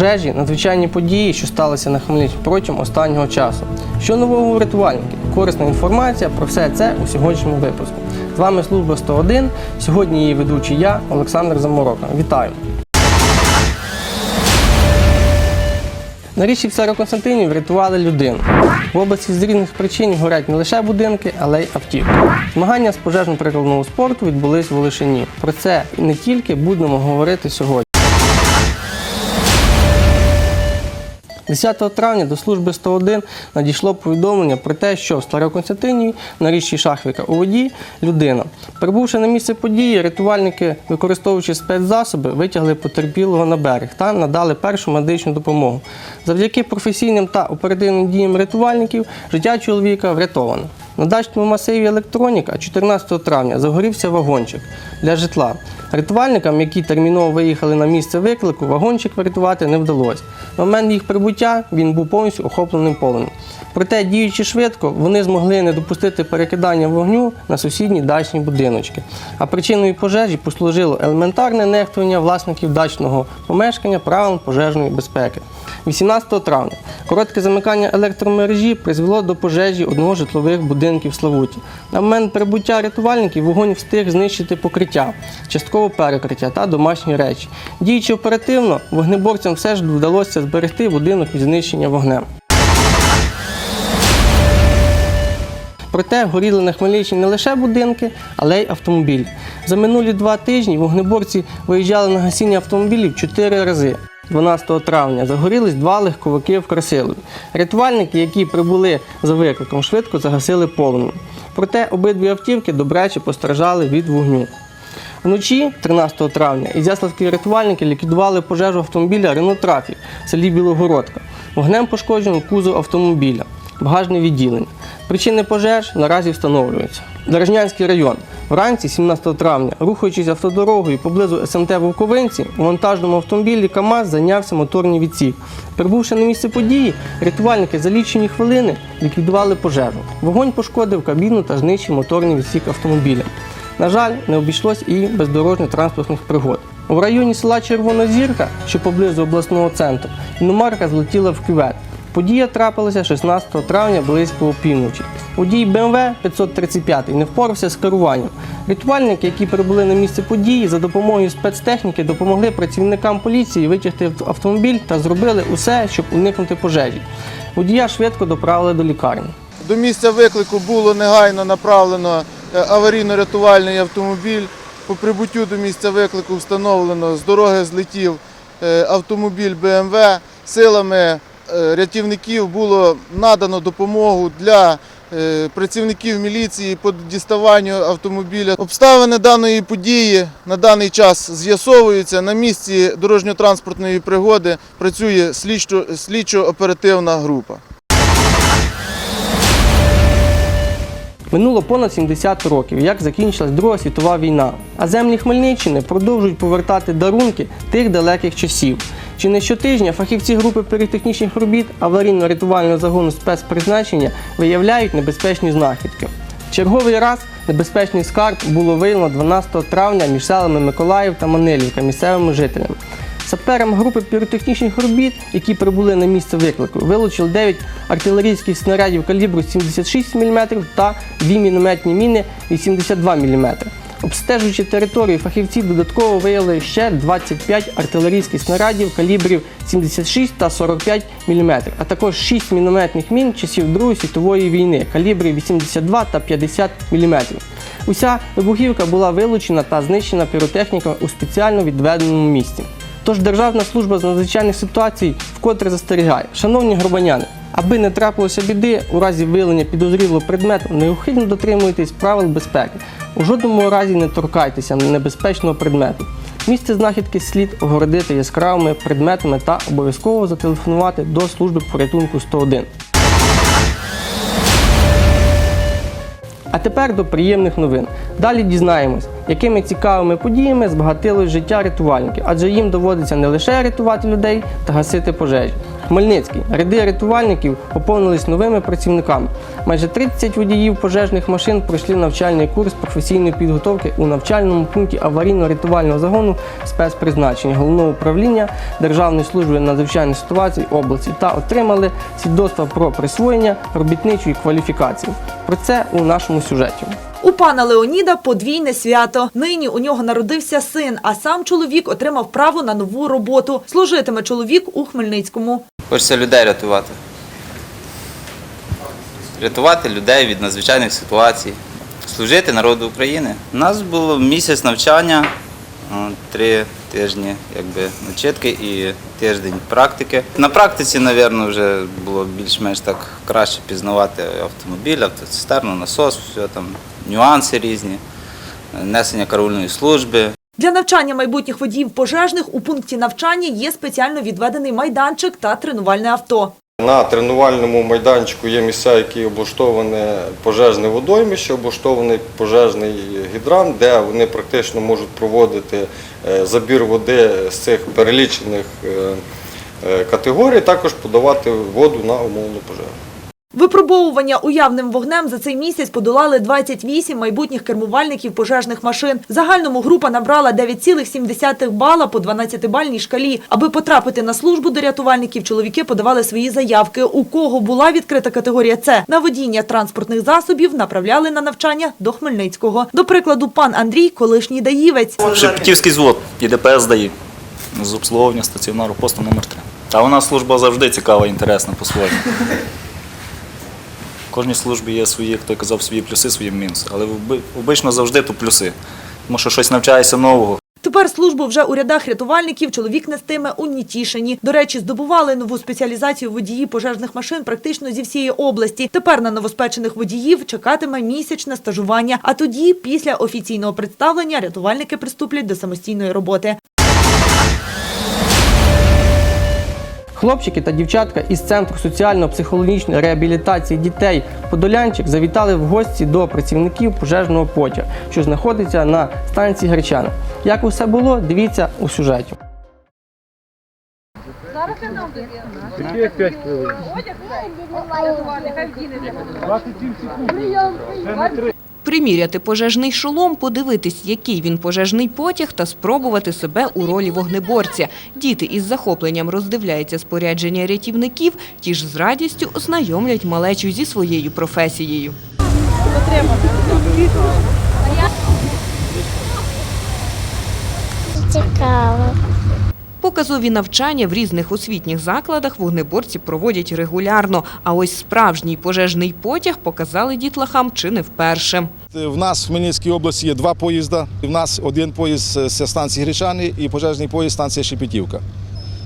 Пожежі надзвичайні події, що сталися на Хмельниччині протягом останнього часу. Що нового у рятувальників? Корисна інформація про все це у сьогоднішньому випуску. З вами служба 101. Сьогодні її ведучий я, Олександр Заморока. Вітаю! На річці Староконстантинів врятували людину. В області з різних причин горять не лише будинки, але й автівки. Змагання з пожежно-прикладного спорту відбулись в Олешині. Про це не тільки будемо говорити сьогодні. 10 травня до служби 101 надійшло повідомлення про те, що в Староконстантинії на річці Шахвіка у воді людина. Прибувши на місце події, рятувальники, використовуючи спецзасоби, витягли потерпілого на берег та надали першу медичну допомогу. Завдяки професійним та оперативним діям рятувальників життя чоловіка врятовано. На дачному масиві електроніка 14 травня загорівся вагончик для житла. Рятувальникам, які терміново виїхали на місце виклику, вагончик врятувати не вдалося. В момент їх прибуття він був повністю охопленим полем. Проте, діючи швидко, вони змогли не допустити перекидання вогню на сусідні дачні будиночки. А причиною пожежі послужило елементарне нехтування власників дачного помешкання правилам пожежної безпеки. 18 травня коротке замикання електромережі призвело до пожежі одного житлових будинків в Славуті. На момент прибуття рятувальників вогонь встиг знищити покриття, частково перекриття та домашні речі. Діючи оперативно, вогнеборцям все ж вдалося зберегти будинок від знищення вогнем. Проте горіли на Хмельниччині не лише будинки, але й автомобілі. За минулі два тижні вогнеборці виїжджали на гасіння автомобілів чотири рази. 12 травня загорілись два легковики в Красилові. Рятувальники, які прибули за викликом, швидко загасили полум'я. Проте обидві автівки добряче постраждали від вогню. Вночі, 13 травня, ізяславські рятувальники ліквідували пожежу автомобіля Рено Трафік в селі Білогородка. Вогнем пошкоджено кузов автомобіля, багажне відділення. Причини пожеж наразі встановлюються. Дорожнянський район. Вранці, 17 травня, рухаючись автодорогою поблизу СМТ Вовковинці, у вантажному автомобілі КАМАЗ зайнявся моторний відсік. Прибувши на місце події, рятувальники за лічені хвилини ліквідували пожежу. Вогонь пошкодив кабіну та знищив моторний відсік автомобіля. На жаль, не обійшлось і без дорожньо-транспортних пригод. У районі села Червона Зірка, що поблизу обласного центру, іномарка злетіла в кювет. Подія трапилася 16 травня близько опівночі. Водій БМВ 535 не впорався з керуванням. Рятувальники, які прибули на місце події, за допомогою спецтехніки допомогли працівникам поліції витягти автомобіль та зробили усе, щоб уникнути пожежі. Водія швидко доправили до лікарні. До місця виклику було негайно направлено е, аварійно-рятувальний автомобіль. По прибуттю до місця виклику встановлено, з дороги злетів е, автомобіль БМВ. Силами рятівників було надано допомогу для е, працівників міліції по діставанню автомобіля. Обставини даної події на даний час з'ясовуються. На місці дорожньо-транспортної пригоди працює слідчо- слідчо-оперативна група. Минуло понад 70 років, як закінчилась Друга світова війна, а землі Хмельниччини продовжують повертати дарунки тих далеких часів. Чи не щотижня фахівці групи перетехнічних робіт аварійно-рятувального загону спецпризначення виявляють небезпечні знахідки. Черговий раз небезпечний скарб було виявлено 12 травня між селами Миколаїв та Манилівка місцевими жителями. Саперам групи піротехнічних робіт, які прибули на місце виклику, вилучили 9 артилерійських снарядів калібру 76 мм та 2 мінометні міни 82 мм. Обстежуючи територію, фахівці додатково виявили ще 25 артилерійських снарядів калібрів 76 та 45 мм, а також 6 мінометних мін часів Другої світової війни калібрів 82 та 50 мм. Уся вибухівка була вилучена та знищена піротехніка у спеціально відведеному місці. Тож Державна служба з надзвичайних ситуацій вкотре застерігає, шановні громадяни, аби не трапилося біди, у разі виявлення підозрілого предмету неухильно дотримуйтесь правил безпеки. У жодному разі не торкайтеся небезпечного предмету. Місце знахідки слід огородити яскравими предметами та обов'язково зателефонувати до служби порятунку 101. А тепер до приємних новин. Далі дізнаємось, якими цікавими подіями збагатилось життя рятувальників, адже їм доводиться не лише рятувати людей та гасити пожежі, Хмельницький. Ряди рятувальників поповнились новими працівниками. Майже 30 водіїв пожежних машин пройшли навчальний курс професійної підготовки у навчальному пункті аварійно-рятувального загону спецпризначення головного управління Державної служби надзвичайних ситуацій області та отримали свідоцтва про присвоєння робітничої кваліфікації. Про це у нашому сюжеті. У пана Леоніда подвійне свято. Нині у нього народився син, а сам чоловік отримав право на нову роботу. Служитиме чоловік у Хмельницькому. Хочеться людей рятувати. Рятувати людей від надзвичайних ситуацій, служити народу України. У нас було місяць навчання, три тижні якби, начитки і тиждень практики. На практиці, мабуть, вже було більш-менш так краще пізнавати автомобіль, автоцистерну, насос, все там, нюанси різні, несення караульної служби. Для навчання майбутніх водіїв пожежних у пункті навчання є спеціально відведений майданчик та тренувальне авто. На тренувальному майданчику є місця, які облаштовані пожежне водоймище, облаштований пожежний гідрант, де вони практично можуть проводити е, забір води з цих перелічених е, е, категорій, також подавати воду на умовну пожежу. Випробовування уявним вогнем за цей місяць подолали 28 майбутніх кермувальників пожежних машин. В Загальному група набрала 9,7 бала по 12-бальній шкалі. Аби потрапити на службу до рятувальників, чоловіки подавали свої заявки. У кого була відкрита категорія С на водіння транспортних засобів направляли на навчання до Хмельницького. До прикладу, пан Андрій – колишній даївець. Шепетівський звод і дає з обслуговування стаціонару посту номер 3 Та у нас служба завжди цікава інтересна по-своєму. Кожній службі є свої, той казав, свої плюси, свої мінуси. Але обично завжди то плюси. Тому що щось навчаєшся нового, Тепер службу вже у рядах рятувальників чоловік нестиме у Нітішині. До речі, здобували нову спеціалізацію водії пожежних машин практично зі всієї області. Тепер на новоспечених водіїв чекатиме місячне стажування. А тоді, після офіційного представлення, рятувальники приступлять до самостійної роботи. Хлопчики та дівчатка із центру соціально-психологічної реабілітації дітей Подолянчик завітали в гості до працівників пожежного потяга, що знаходиться на станції Гречана. Як усе було, дивіться у сюжеті. Приміряти пожежний шолом, подивитись, який він пожежний потяг, та спробувати себе у ролі вогнеборця. Діти із захопленням роздивляються спорядження рятівників, ті ж з радістю ознайомлять малечу зі своєю професією. Цікаво. Показові навчання в різних освітніх закладах вогнеборці проводять регулярно. А ось справжній пожежний потяг показали дітлахам чи не вперше. В нас в Хмельницькій області є два поїзда. В нас один поїзд з станції Гречани і пожежний поїзд станція Шепетівка.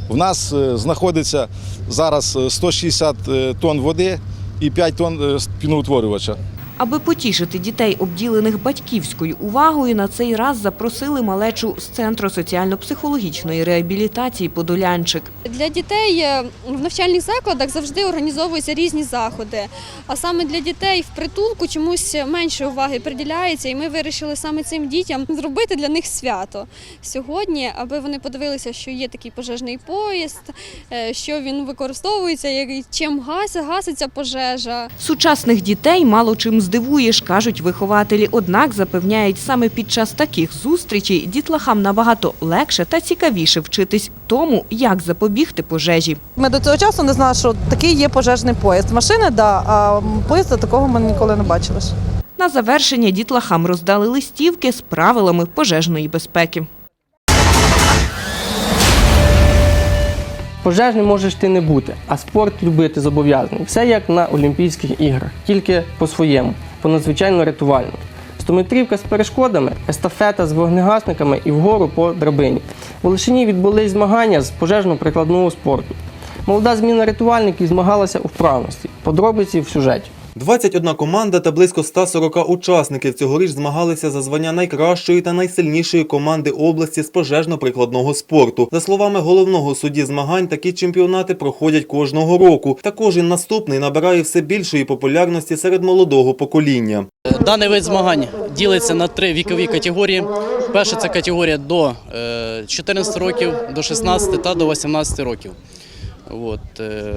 В нас е, знаходиться зараз е, 160 тонн води і 5 тонн е, піноутворювача. Аби потішити дітей, обділених батьківською увагою, на цей раз запросили малечу з Центру соціально-психологічної реабілітації «Подолянчик». Для дітей е, в навчальних закладах завжди організовуються різні заходи. А саме для дітей в притулку чомусь менше уваги приділяється, і ми вирішили саме цим дітям зробити для них свято сьогодні, аби вони подивилися, що є такий пожежний поїзд, е, що він використовується, чим гаситься пожежа. Сучасних дітей мало чим здивуєш, кажуть вихователі. Однак запевняють, саме під час таких зустрічей дітлахам набагато легше та цікавіше вчитись тому, як запобігти пожежі. Ми до цього часу не знали, що такий є пожежний поїзд. Машини, да, а поїзда такого ми ніколи не бачили. На завершення дітлахам роздали листівки з правилами пожежної безпеки. Пожежним можеш ти не бути, а спорт любити зобов'язаний. Все як на Олімпійських іграх, тільки по-своєму, по надзвичайно рятувальному. Стометрівка з перешкодами, естафета з вогнегасниками і вгору по драбині. В Олешині відбулись змагання з пожежно-прикладного спорту. Молода зміна рятувальників змагалася у вправності. Подробиці в сюжеті. 21 команда та близько 140 учасників цьогоріч змагалися за звання найкращої та найсильнішої команди області з пожежно-прикладного спорту. За словами головного судді змагань, такі чемпіонати проходять кожного року. Та кожен наступний набирає все більшої популярності серед молодого покоління. Даний вид змагань ділиться на три вікові категорії. Перша це категорія до е, 14 років, до 16 та до 18 років. Е,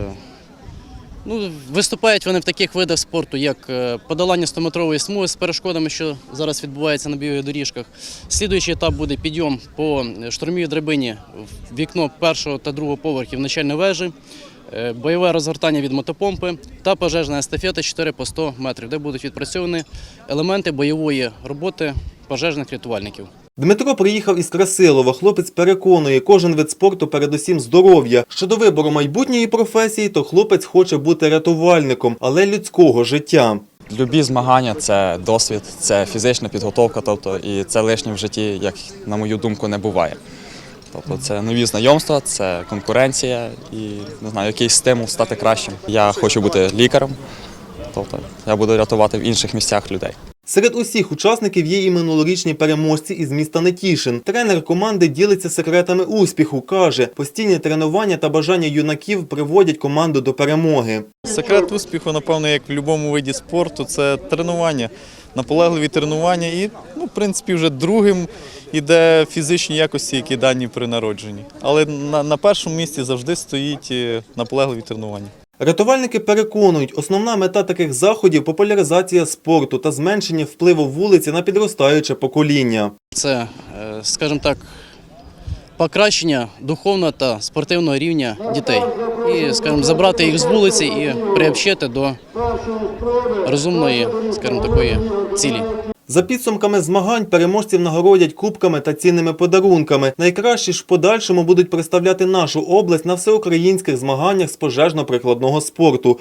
ну, виступають вони в таких видах спорту, як е, подолання 100-метрової смуги з перешкодами, що зараз відбувається на бігових доріжках. Слідуючий етап буде підйом по штурмовій драбині в вікно першого та другого поверхів начальної вежі, е, бойове розгортання від мотопомпи та пожежна естафета 4 по 100 метрів, де будуть відпрацьовані елементи бойової роботи пожежних рятувальників. Дмитро приїхав із Красилова. Хлопець переконує, кожен вид спорту передусім здоров'я. Щодо вибору майбутньої професії, то хлопець хоче бути рятувальником, але людського життя. Любі змагання це досвід, це фізична підготовка, тобто і це лишнє в житті, як на мою думку, не буває. Тобто це нові знайомства, це конкуренція і не знаю, якийсь стимул стати кращим. Я хочу бути лікарем, тобто я буду рятувати в інших місцях людей. Серед усіх учасників є і минулорічні переможці із міста Нетішин. Тренер команди ділиться секретами успіху. каже, постійні тренування та бажання юнаків приводять команду до перемоги. Секрет успіху, напевно, як в будь-якому виді спорту, це тренування, наполегливі тренування і, ну, в принципі, вже другим іде фізичні якості, які дані при народженні. Але на, на першому місці завжди стоїть е, наполегливі тренування. Рятувальники переконують, основна мета таких заходів популяризація спорту та зменшення впливу вулиці на підростаюче покоління. Це, е, скажімо так, покращення духовного та спортивного рівня дітей. І, скажімо, забрати їх з вулиці і приобщити до розумної, скажімо, такої цілі. За підсумками змагань переможців нагородять кубками та цінними подарунками. Найкращі ж в подальшому будуть представляти нашу область на всеукраїнських змаганнях з пожежно-прикладного спорту.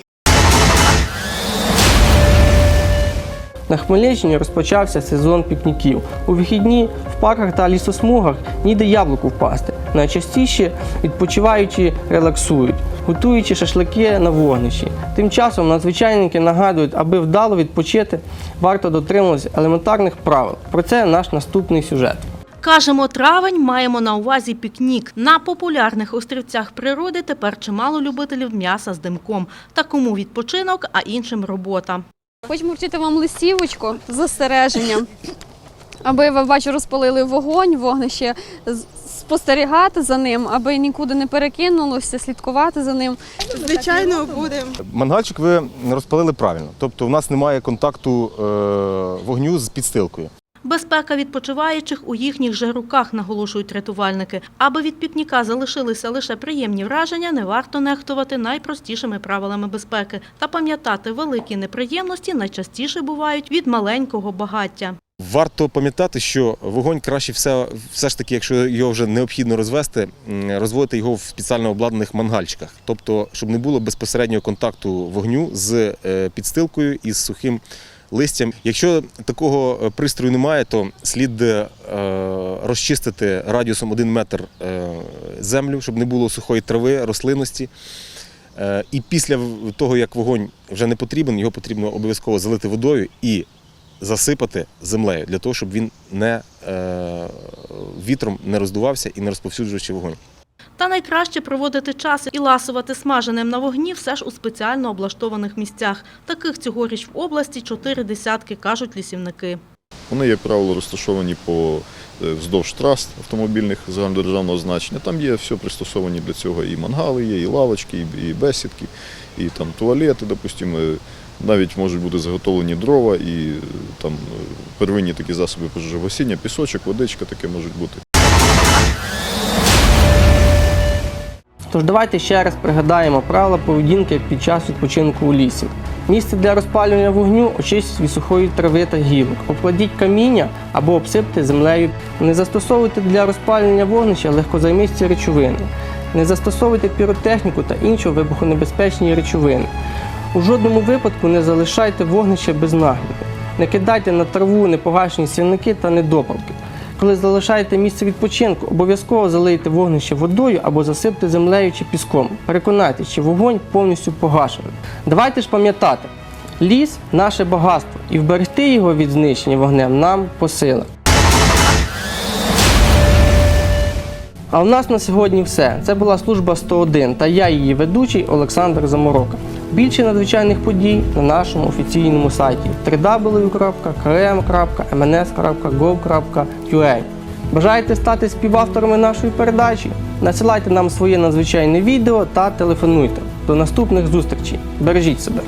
На Хмельниччині розпочався сезон пікніків. У вихідні в парках та лісосмугах ніде яблуку впасти. Найчастіше відпочиваючі релаксують, готуючи шашлики на вогнищі. Тим часом надзвичайники нагадують, аби вдало відпочити, варто дотримуватися елементарних правил. Про це наш наступний сюжет. Кажемо травень, маємо на увазі пікнік. На популярних острівцях природи тепер чимало любителів м'яса з димком. Та кому відпочинок, а іншим робота. Хочемо вручити вам листівочку з застереженням, аби ви бачу, розпалили вогонь, вогнище, спостерігати за ним, аби нікуди не перекинулося, слідкувати за ним. Звичайно, будемо. Мангальчик ви розпалили правильно, тобто у нас немає контакту е, вогню з підстилкою. Безпека відпочиваючих у їхніх же руках, наголошують рятувальники. Аби від пікніка залишилися лише приємні враження, не варто нехтувати найпростішими правилами безпеки та пам'ятати, великі неприємності найчастіше бувають від маленького багаття. Варто пам'ятати, що вогонь краще все, все ж таки, якщо його вже необхідно розвести, розводити його в спеціально обладнаних мангальчиках, тобто, щоб не було безпосереднього контакту вогню з е, підстилкою і з сухим листям. Якщо такого е, пристрою немає, то слід е, розчистити радіусом 1 метр е, землю, щоб не було сухої трави, рослинності. І після того, як вогонь вже не потрібен, його потрібно обов'язково залити водою і засипати землею для того, щоб він не вітром не роздувався і не розповсюджувався вогонь. Та найкраще проводити час і ласувати смаженим на вогні все ж у спеціально облаштованих місцях. Таких цьогоріч в області чотири десятки, кажуть лісівники. Вони, як правило, розташовані по е, вздовж трас автомобільних загальнодержавного значення. Там є все пристосовані для цього. І мангали є, і лавочки, і- бесідки, і там туалети, допустимо. е, Навіть можуть бути заготовлені дрова і е, там первинні такі засоби пожежогасіння, пісочок, водичка таке можуть бути. Тож давайте ще раз пригадаємо правила поведінки під час відпочинку у лісі. Місце для розпалювання вогню очистіть від сухої трави та гілок. Обкладіть каміння або обсипте землею. Не застосовуйте для розпалювання вогнища легкозаймисті речовини. Не застосовуйте піротехніку та інші вибухонебезпечні речовини. У жодному випадку не залишайте вогнище без нагляду. Не кидайте на траву непогашені сірники та недопалки. Коли залишаєте місце відпочинку, обов'язково залийте вогнище водою або засипте землею чи піском. Переконайтеся, що вогонь повністю погашений. Давайте ж пам'ятати, ліс наше багатство, і вберегти його від знищення вогнем нам по. А у нас на сьогодні все. Це була служба 101 та я її ведучий Олександр Заморока. Більше надзвичайних подій на нашому офіційному сайті www.km.mns.gov.ua. Бажаєте стати співавторами нашої передачі? Насилайте нам своє надзвичайне відео та телефонуйте. До наступних зустрічей. Бережіть себе.